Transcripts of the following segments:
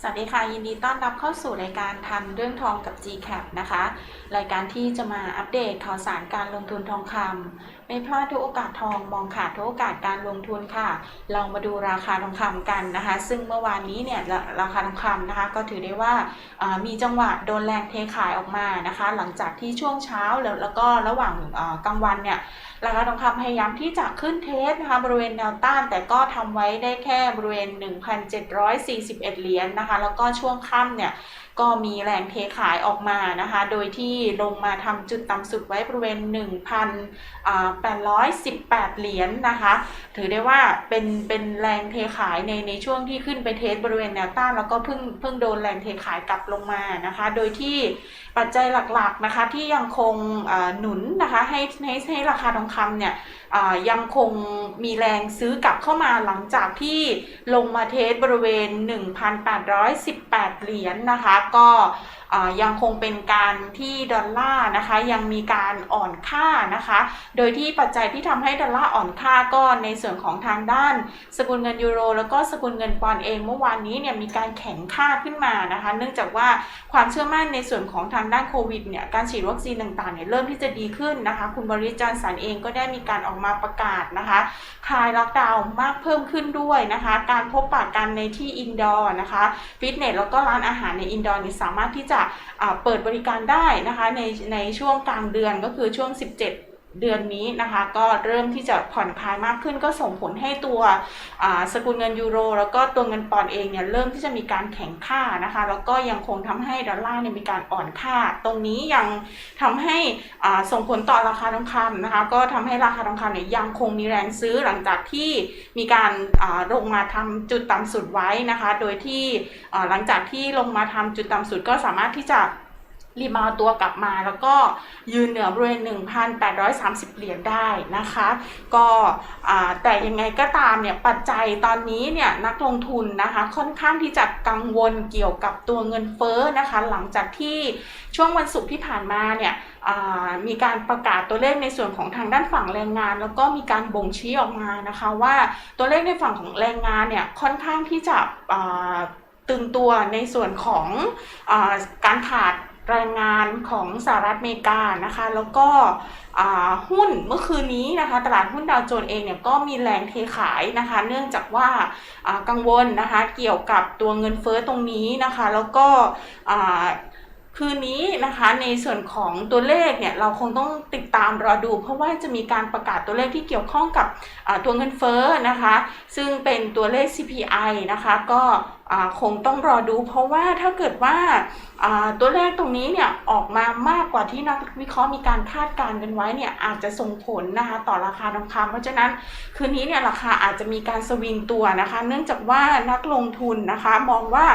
สวัสดีค่ะ ยินดีต้อนรับเข้าสู่รายการทันเรื่องทองกับ GCAP นะคะ รายการที่จะมาอัปเดตข่าวสารการลงทุนทองคำ ไม่พลาดทุกโอกาสทองมองขาดทุกโอกาสการลงทุนค่ะ ลองมาดูราคาทองคำกันนะคะ ซึ่งเมื่อวานนี้เนี่ยราคาทองคำนะคะ ก็ถือได้ว่ามีจังหวะโดนแรงเทขายออกมานะคะ หลังจากที่ช่วงเช้าแล้วแล้วก็ระหว่างกลางวันเนี่ยราคาทองคำพยายามที่จะขึ้นเทสนะคะบริเวณแนวต้าน แต่ก็ทำไว้ได้แค่บริเวณ 1,741 เหรียญนะคะ แล้วก็ช่วงค่ำเนี่ยก็มีแรงเทขายออกมานะคะ โดยที่ลงมาทำจุดต่ำสุดไว้บริเวณ1,818 เหรียญนะคะ ถือได้ว่าเป็นเป็นแรงเทขายในในช่วงที่ขึ้นไปเทสบริเวณแนวต้านแล้วก็เพิ่งเพิ่งโดนแรงเทขายกลับลงมานะคะ โดยที่ปัจจัยหลักๆนะคะที่ยังคงหนุนนะคะให้ให้ให้ราคาทองคำเนี่ยยังคงมีแรงซื้อกลับเข้ามาหลังจากที่ลงมาเทสบริเวณ 1,818 เหรียญนะคะก็ยังคงเป็นการที่ดอลลาร์นะคะยังมีการอ่อนค่านะคะ โดยที่ปัจจัยที่ทำให้ดอลลาร์อ่อนค่าก็ในส่วนของทางด้าน สกุลเงินยูโร แล้วก็สกุลเงินปอนด์เองเมื่อวานนี้เนี่ยมีการแข็งค่าขึ้นมานะคะ เนื่องจากว่าความเชื่อมั่นในส่วนของทางด้านโควิดเนี่ยการฉีดวัคซีนต่างๆเนี่ยเริ่มที่จะดีขึ้นนะคะ คุณบริจาร์สันเองก็ได้มีการออกมาประกาศนะคะคลายล็อกดาวน์มากเพิ่มขึ้นด้วยนะคะ การพบปะกันในที่อินดอร์นะคะฟิตเนสแล้วก็ร้านอาหารในอินดอร์เนี่ยสามารถที่จะเปิดบริการได้นะคะในในช่วงกลางเดือนก็คือช่วง 17 เดือนนี้นะคะ ก็เริ่มที่จะผ่อนคลายมากขึ้น ก็ส่งผลให้ตัวสกุลเงินยูโร แล้วก็ตัวเงินปอนด์เองเนี่ยเริ่มที่จะมีการแข็งค่านะคะ แล้วก็ยังคงทำให้ดอลลาร์เนี่ยมีการอ่อนค่า ตรงนี้ยังทำให้ส่งผลต่อราคาทองคำนะคะ ก็ทำให้ราคาทองคำเนี่ยยังคงมีแรงซื้อหลังจากที่มีการลงมาทำจุดต่ำสุดไว้นะคะ โดยที่หลังจากที่ลงมาทำจุดต่ำสุดก็สามารถที่จะ รีบาตัวกลับมาแล้วก็ยืนเหนือบริเวณ 1,830 เหรียญได้นะคะ ก็แต่ยังไงก็ตามเนี่ยปัจจัยตอนนี้เนี่ยนักลงทุนนะคะค่อนข้างที่จะกังวลเกี่ยวกับตัวเงินเฟ้อนะคะ หลังจากที่ช่วงวันศุกร์ที่ผ่านมาเนี่ยมีการประกาศตัวเลขในส่วนของทางด้านฝั่งแรงงาน แล้วก็มีการบ่งชี้ออกมานะคะว่าตัวเลขในฝั่งของแรงงานเนี่ยค่อนข้างที่จะตึงตัวในส่วนของอการขาด แรงงานของสหรัฐอเมริกานะคะ แล้วก็หุ้นเมื่อคืนนี้นะคะ ตลาดหุ้นดาวโจนส์เองเนี่ยก็มีแรงเทขายนะคะ เนื่องจากว่ากังวลนะคะเกี่ยวกับตัวเงินเฟ้อตรงนี้นะคะ แล้วก็คืนนี้นะคะในส่วนของตัวเลขเนี่ยเราคงต้องติดตามรอดู เพราะว่าจะมีการประกาศตัวเลขที่เกี่ยวข้องกับตัวเงินเฟ้อนะคะ ซึ่งเป็นตัวเลข CPI นะคะ ก็ คงต้องรอดู เพราะว่าถ้าเกิดว่าตัวเลขตรงนี้เนี่ยออกมามากกว่าที่นักวิเคราะห์มีการคาดการณ์กันไว้เนี่ยอาจจะส่งผลนะคะต่อราคาทองคำเพราะฉะนั้นคืนนี้เนี่ยราคาอาจจะมีการสวิงตัวนะคะ เนื่องจากว่านักลงทุนนะคะมองว่า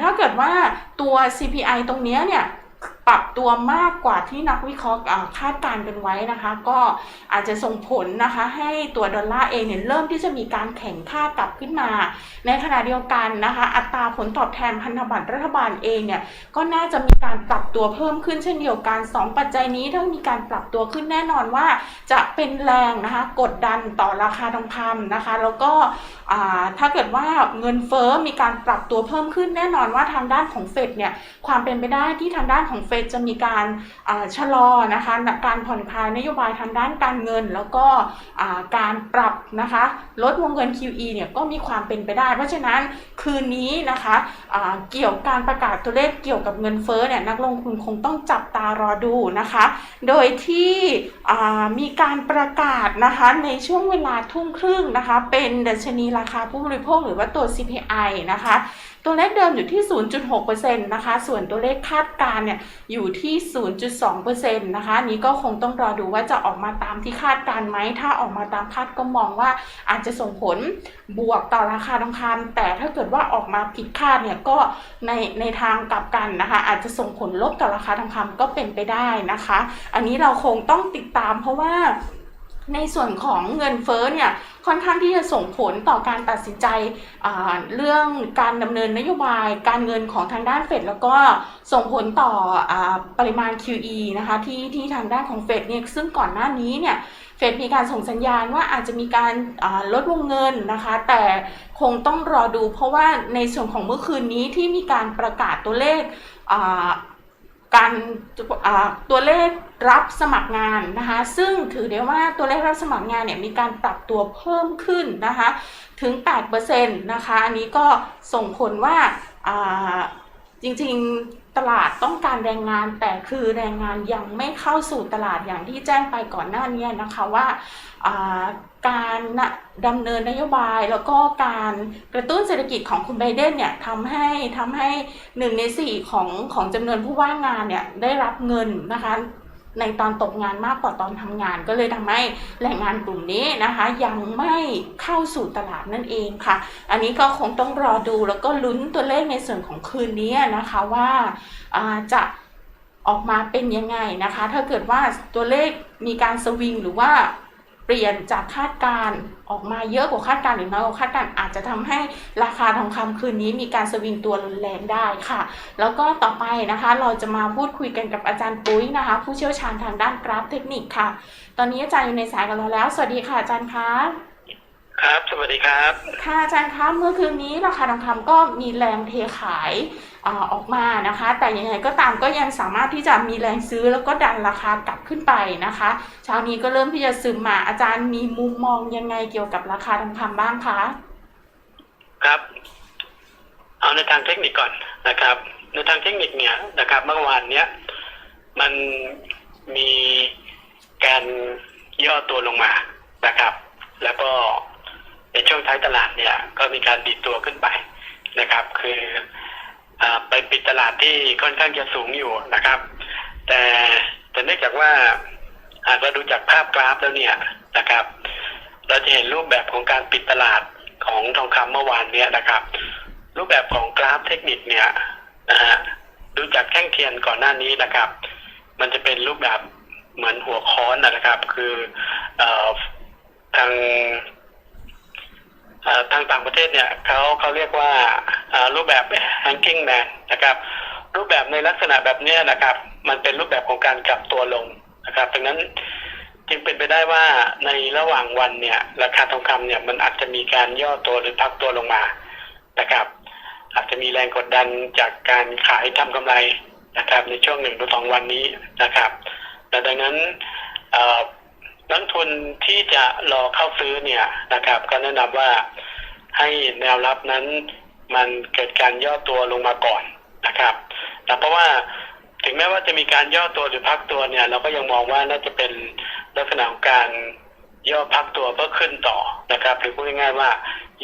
ถ้าเกิดว่าตัว CPI ตรงนี้เนี่ย ปรับตัวมากกว่าที่นักวิเคราะห์อ่าคาดการณ์กันไว้นะคะ ก็อาจจะส่งผลนะคะให้ตัวดอลลาร์เองเนี่ยเริ่มที่จะมีการแข่งค่ากลับขึ้นมา ในขณะเดียวกันนะคะ อัตราผลตอบแทนพันธบัตรรัฐบาลเองเนี่ยก็น่าจะมีการปรับตัวเพิ่มขึ้นเช่นเดียวกัน 2 ปัจจัยนี้ถ้ามีการปรับตัวขึ้นแน่นอนว่า จะเป็นแรงนะคะกดดันต่อราคาทองคำนะคะ แล้วก็ ถ้าเกิดว่าเงินเฟ้อมีการปรับตัวเพิ่มขึ้นแน่นอนว่าทางด้านของเฟดเนี่ยความเป็นไปได้ที่ทางด้านของเฟดจะมีการาชะลอนะคะการผ่อนคลายนโยบายทางด้านการเงิน แล้วก็การปรับนะคะลดวงเงิน QE เนี่ยก็มีความเป็นไปได้ เพราะฉะนั้นคืนนี้นะคะเกี่ยวการประกาศตัวเลขเกี่ยวกับเงินเฟ้อเนี่ยนักลงทุนคงต้องจับตารอดูนะคะ โดยที่มีการประกาศนะคะในช่วงเวลาทุ่มครึ่งนะคะเป็นดัชนีราคาผู้บริโภคหรือว่าตัว CPI นะคะ ตัวเลขเดิมอยู่ที่ 0.6%นะคะ ส่วนตัวเลขคาดการณ์เนี่ยอยู่ที่ 0.2%นะคะนี้ก็คงต้องรอดูว่าจะออกมาตามที่คาดการไหม ถ้าออกมาตามคาดก็มองว่าอาจจะส่งผลบวกต่อราคาทองคำแต่ถ้าเกิดว่าออกมาผิดคาดเนี่ยก็ในในทางกลับกันนะคะ อาจจะส่งผลลบต่อราคาทองคำก็เป็นไปได้นะคะ อันนี้เราคงต้องติดตามเพราะว่า ในส่วนของเงินเฟ้อเนี่ยค่อนข้างที่จะส่งผลต่อการตัดสินใจเรื่องการดำเนินนโยบายการเงินของทางด้านเฟดแล้วก็ส่งผลต่ออปริมาณ QE นะคะที่ที่ทางด้านของเฟดเนี่ยซึ่งก่อนหน้านี้เนี่ยเฟดมีการส่งสัญญาณว่าอาจจะมีการาลดวงเงินนะคะ แต่คงต้องรอดูเพราะว่าในส่วนของเมื่อคืนนี้ที่มีการประกาศตัวเลข การตัวเลขรับสมัครงานนะคะ ซึ่งถือได้ว่าตัวเลขรับสมัครงานเนี่ยมีการปรับตัวเพิ่มขึ้นนะคะ ถึง 8%นะคะ อันนี้ก็ส่งผลว่าอ่าจริงๆ ตลาดต้องการแรงงาน แต่คือแรงงานยังไม่เข้าสู่ตลาดอย่างที่แจ้งไปก่อนหน้านี้นะคะว่าการดำเนินนโยบายแล้วก็การกระตุ้นเศรษฐกิจของคุณไบเดนเนี่ยทำให้ทำให้หนึ่งในสี่ของของจำนวนผู้ว่างงานเนี่ยได้รับเงินนะคะ ในตอนตกงานมากกว่าตอนทำงานก็เลยทำให้แรงงานกลุ่มนี้นะคะ ยังไม่เข้าสู่ตลาดนั่นเองค่ะ อันนี้ก็คงต้องรอดูแล้วก็ลุ้นตัวเลขในส่วนของคืนนี้นะคะว่าอ่าจะออกมาเป็นยังไงนะคะ ถ้าเกิดว่าตัวเลขมีการสวิงหรือว่า เปลี่ยนจากคาดการ์ออกมาเยอะกว่าคาดการ์หรือน้อยกว่าคาดการ์อาจจะทำให้ราคาทองคำคืนนี้มีการสวิงตัวรุนแรงได้ค่ะ แล้วก็ต่อไปนะคะเราจะมาพูดคุยกันกับอาจารย์ปุ้ยนะคะ ผู้เชี่ยวชาญทางด้านกราฟเทคนิคค่ะ ตอนนี้อาจารย์อยู่ในสายกับเราแล้ว สวัสดีค่ะอาจารย์คะ ครับ สวัสดีครับ ค่ะอาจารย์คะเมื่อคืนนี้ราคาทองคำก็มีแรงเทขายอาออกมานะคะ แต่ยังไงก็ตามก็ยังสามารถที่จะมีแรงซื้อแล้วก็ดันราคากลับขึ้นไปนะคะเช้านี้ก็เริ่มที่จะซึมมาอาจารย์มีมุมมองยังไงเกี่ยวกับราคาทองคำบ้างคะครับ เอาในทางเทคนิคก่อนนะครับ ในทางเทคนิคเนี่ยนะครับเมื่อวานเนี้ยมันมีการย่อตัวลงมานะครับ แล้วก็ ในช่วงท้ายตลาดเนี่ยก็มีการดีดตัวขึ้นไปนะครับ คืออไปปิดตลาดที่ค่อนข้างจะสูงอยู่นะครับ แต่แต่เนื่องจากว่าหากเราดูจากภาพกราฟแล้วเนี่ยนะครับ เราจะเห็นรูปแบบของการปิดตลาดของทองคำเมื่อวานเนี้ยนะครับ รูปแบบของกราฟเทคนิคเนี่ยนะฮะดูจากแท่งเทียนก่อนหน้านี้นะครับ มันจะเป็นรูปแบบเหมือนหัวค้อนนะครับ คืออทาง ทางต่างประเทศเนี่ยเขาเขาเรียกว่ารูปแบบ hanging man นะครับ รูปแบบในลักษณะแบบนี้นะครับ มันเป็นรูปแบบของการกลับตัวลงนะครับดังนั้นจึงเป็นไปได้ว่าในระหว่างวันเนี่ย ราคาทองคำเนี่ยมันอาจจะมีการย่อตัวหรือพักตัวลงมานะครับ อาจจะมีแรงกดดันจากการขายทำกำไรนะครับ ในช่วงหนึ่งหรือสองวันนี้นะครับและดังนั้นเนักทุนที่จะรอเข้าซื้อเนี่ยนะครับ ก็แนะนำว่าให้แนวรับนั้นมันเกิดการย่อตัวลงมาก่อนนะครับแต่เพราะว่าถึงแม้ว่าจะมีการย่อตัวหรือพักตัวเนี่ย เราก็ยังมองว่าน่าจะเป็นลักษณะของการย่อพักตัวเพื่อขึ้นต่อนะครับ หรือพูดง่ายๆว่า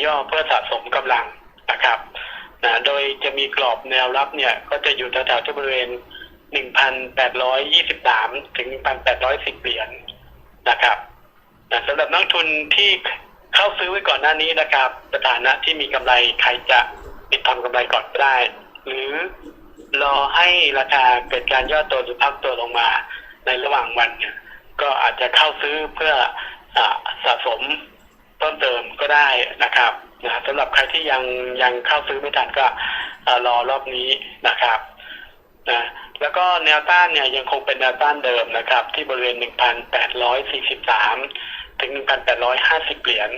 ย่อเพื่อสะสมกำลังนะครับนะโดยจะมีกรอบแนวรับเนี่ย ก็จะอยู่แถวๆที่บริเวณ 1,823 ถึง 1,810 เหรียญ นะครับนะสำหรับนักทุนที่เข้าซื้อไว้ก่อนหน้านี้นะครับสถานะที่มีกำไรใครจะปิดทำกำไรก่อนก็ได้ หรือรอให้ราคาเกิดการย่อตัวหรือพักตัวลงมาในระหว่างวันเนี่ยก็อาจจะเข้าซื้อเพื่ออสะสมเพิ่มเติมก็ได้นะครับนะสำหรับใครที่ยังยังเข้าซื้อไม่ทันก็อรอรอบนี้นะครับนะ แล้วก็แนวต้านเนี่ยยังคงเป็นแนวต้านเดิมนะครับ ที่บริเวณ 1,843 ถึง 1,850 เหรียญ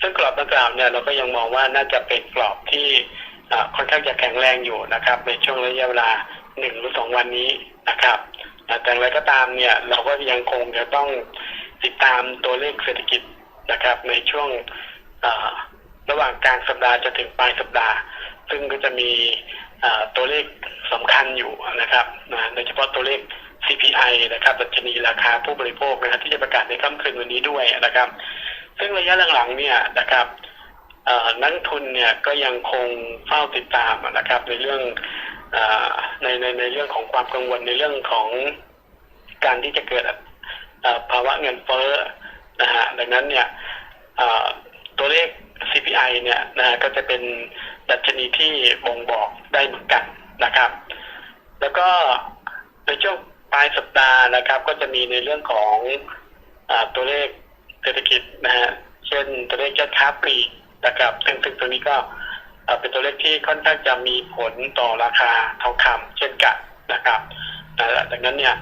ซึ่งกรอบดังกล่าวเนี่ยเราก็ยังมองว่าน่าจะเป็นกรอบที่อ่าค่อนข้างจะแข็งแรงอยู่นะครับ ในช่วงระยะเวลาหนึ่งหรือสองวันนี้นะครับ แต่อย่างไรก็ตามเนี่ยเราก็ยังคงจะต้องติดตามตัวเลขเศรษฐกิจนะครับ ในช่วงอ่อระหว่างกลางสัปดาห์จนถึงปลายสัปดาห์ ซึ่งก็จะมี ตัวเลขสำคัญอยู่นะครับนะโดยเฉพาะตัวเลข CPI นะครับดัชนีราคาผู้บริโภคนะครับที่จะประกาศในค่ำคืนวันนี้ด้วยนะครับ ซึ่งระยะหลังๆเนี่ยนะครับนักทุนเนี่ยก็ยังคงเฝ้าติดตามนะครับ ในเรื่องอในในในเรื่องของความกังวลในเรื่องของการที่จะเกิดภาวะเงินเฟ้อนะฮะดังนั้นเนี่ยตัวเลข CPI เนี่ยนะฮะก็จะเป็น ดัชนีที่บ่งบอกได้เหมือนกันนะครับ แล้วก็ในช่วงปลายสัปดาห์นะครับ ก็จะมีในเรื่องของอตัวเลขเศรษฐกิจนะฮะเช่นตัวเลขยอดค้าปลีกนะครับซึ่งซึ่งตัวนี้ก็เป็นตัวเลขที่ค่อนข้างจะมีผลต่อราคาทองคำเช่นกันนะครับดังนั้นเนี่ย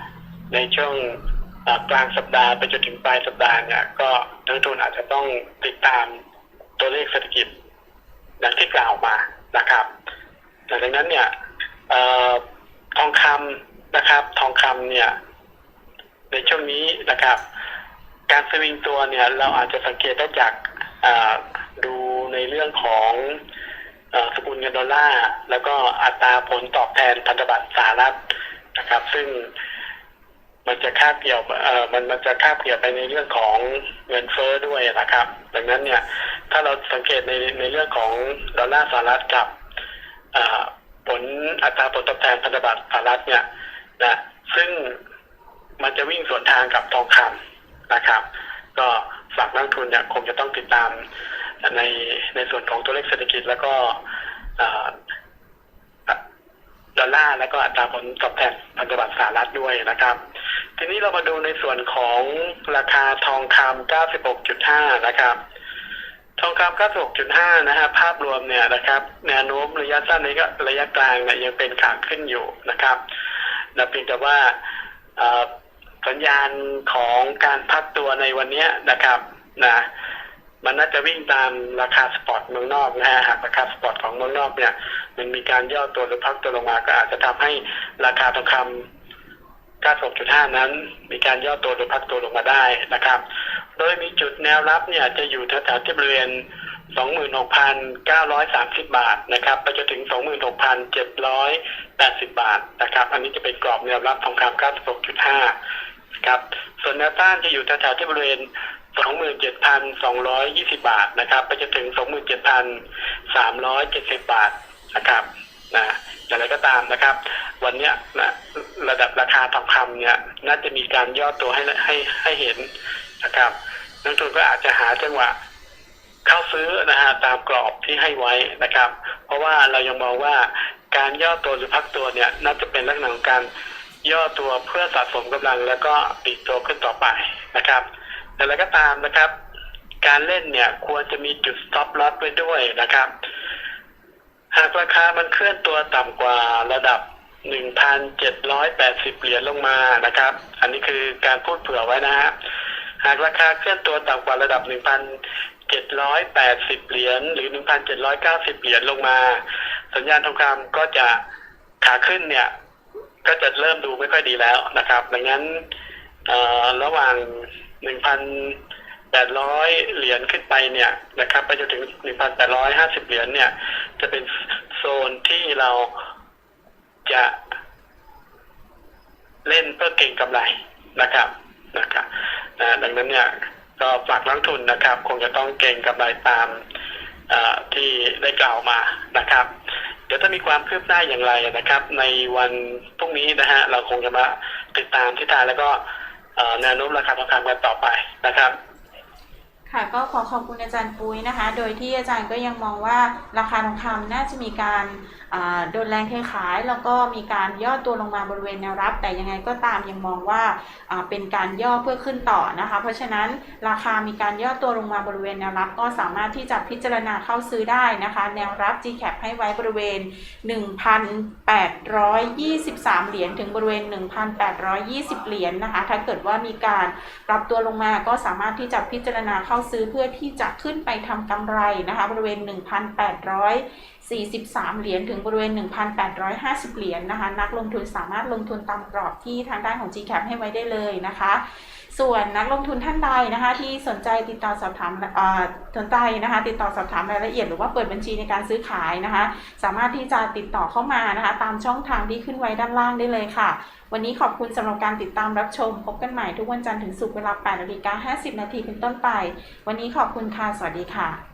ในช่วงกลางสัปดาห์ไปจนถึงปลายสัปดาห์เนี่ยก็นักลงทุนอาจจะต้องติดตามตัวเลขเศรษฐกิจ อย่างที่กล่าวมานะครับดังนั้นเนี่ยออทองคำนะครับ ทองคำเนี่ย ในช่วงนี้นะครับ การสวิงตัวเนี่ย เราอาจจะสังเกตได้จากดูในเรื่องของอสกุลเงินดอลลาร์แล้วก็อัตราผลตอบแทนพันธบัตรสหรัฐนะครับ ซึ่งมันจะคาบเกี่ยวเอ่อมันมันจะคาบเกี่ยวไปในเรื่องของเงินเฟ้อด้วยนะครับ ดังนั้นเนี่ย ถ้าเราสังเกตในในเรื่องของดอลลาร์สหรัฐกับอ่าผลอัตราผลตอบแทนพันธบัตรสหรัฐเนี่ยนะซึ่งมันจะวิ่งสวนทางกับทองคำนะครับ ก็ฝากนักทุนเนี่ยคงจะต้องติดตามในในส่วนของตัวเลขเศรษฐกิจแล้วก็อ่าดอลลาร์แล้วก็อัตราผลตอบแทนพันธบัตรสหรัฐด้วยนะครับ ทีนี้เรามาดูในส่วนของราคาทองคำ96.5 นะครับ ทองคำ96.5นะฮะภาพรวมเนี่ยนะครับแนวโน้มระยะสั้นนี้ก็ระยะกลางเนี่ยยังเป็นขาขึ้นอยู่นะครับแต่เพียงแต่ว่าสัญญาณของการพักตัวในวันนี้นะครับนะมันน่าจะวิ่งตามราคาสปอร์ตเมืองนอกนะฮะหากราคาสปอร์ตของเมืองนอกเนี่ย มันมีการย่อตัวหรือพักตัวลงมาก็อาจจะทำให้ราคาทองคำ96.5 นั้น มีการย่อตัวหรือพักตัวลงมาได้นะครับ โดยมีจุดแนวรับเนี่ยจะอยู่แถวๆที่บริเวณ 26,930 บาทนะครับไปจนถึง 26,780 บาทนะครับ อันนี้จะเป็นกรอบแนวรับทองคำ96.5นะครับ ส่วนแนวต้านจะอยู่แถวๆที่บริเวณ27,220 บาทนะครับไปจนถึง 27,370 บาทนะครับนะอย่างไรก็ตามนะครับ วันนี้นะระดับราคาทองคำเนี่ยน่าจะมีการย่อตัวให้ให้ให้เห็นนะครับ นักทุนก็อาจจะหาจังหวะเข้าซื้อนะฮะตามกรอบที่ให้ไว้นะครับ เพราะว่าเรายังมองว่าการย่อตัวหรือพักตัวเนี่ยน่าจะเป็นลักษณะของการย่อตัวเพื่อสะสมกำลังแล้วก็ปิดตัวขึ้นต่อไปนะครับแต่อะไรก็ตามนะครับ การเล่นเนี่ยควรจะมีจุด stop loss ไว้ด้วยนะครับ หากราคามันเคลื่อนตัวต่ำกว่าระดับ 1,780 เหรียญลงมานะครับ อันนี้คือการพูดเผื่อไว้นะฮะ หากราคาเคลื่อนตัวต่ำกว่าระดับ 1,780 เหรียญหรือ 1,790 เหรียญลงมา สัญญาณทองคำก็จะขาขึ้นเนี่ย ก็จะเริ่มดูไม่ค่อยดีแล้วนะครับ ดังนั้นระหว่าง 1,800 เหรียญขึ้นไปเนี่ยนะครับ ไปจนถึง 1,850 เหรียญเนี่ย จะเป็นโซนที่เราจะเล่นเพื่อเก่งกำไรนะครับ นะครับดังนั้นเนี่ยก็ฝากนักทุนนะครับ คงจะต้องเก่งกำไรตามที่ได้กล่าวมานะครับ เดี๋ยวถ้ามีความคืบหน้าอย่างไรนะครับ ในวันพรุ่งนี้นะฮะเราคงจะมาติดตามทิศทางแล้วก็แนวโน้มราคาทองคำกันต่อไปนะครับค่ะก็ขอขอบคุณอาจารย์ปุ้ยนะคะ โดยที่อาจารย์ก็ยังมองว่าราคาทองคำน่าจะมีการ โดนแรงเทขายแล้วก็มีการย่อตัวลงมาบริเวณแนวรับ แต่ยังไงก็ตามยังมองว่าเป็นการย่อเพื่อขึ้นต่อนะคะ เพราะฉะนั้นราคามีการย่อตัวลงมาบริเวณแนวรับ ก็สามารถที่จะพิจารณาเข้าซื้อได้นะคะ แนวรับ GCAP ให้ไว้บริเวณ 1,823 เหรียญถึงบริเวณ 1,820 เหรียญนะคะ ถ้าเกิดว่ามีการปรับตัวลงมาก็สามารถที่จะพิจารณาเข้าซื้อเพื่อที่จะขึ้นไปทำกำไรนะคะ บริเวณ 43 เหรียญถึงบริเวณ 1,850 เหรียญนะคะ นักลงทุนสามารถลงทุนตามกรอบที่ทางด้านของ GCAP ให้ไว้ได้เลยนะคะ ส่วนนักลงทุนท่านใดนะคะที่สนใจติดต่อสอบถามเอ่อสนใจนะคะ ติดต่อสอบถามรายละเอียดหรือว่าเปิดบัญชีในการซื้อขายนะคะ สามารถที่จะติดต่อเข้ามานะคะ ตามช่องทางที่ขึ้นไว้ด้านล่างได้เลยค่ะ วันนี้ขอบคุณสำหรับการติดตามรับชม พบกันใหม่ทุกวันจันทร์ถึงศุกร์เวลา8นาฬิกา50 นาทีเป็นต้นไป วันนี้ขอบคุณค่ะ สวัสดีค่ะ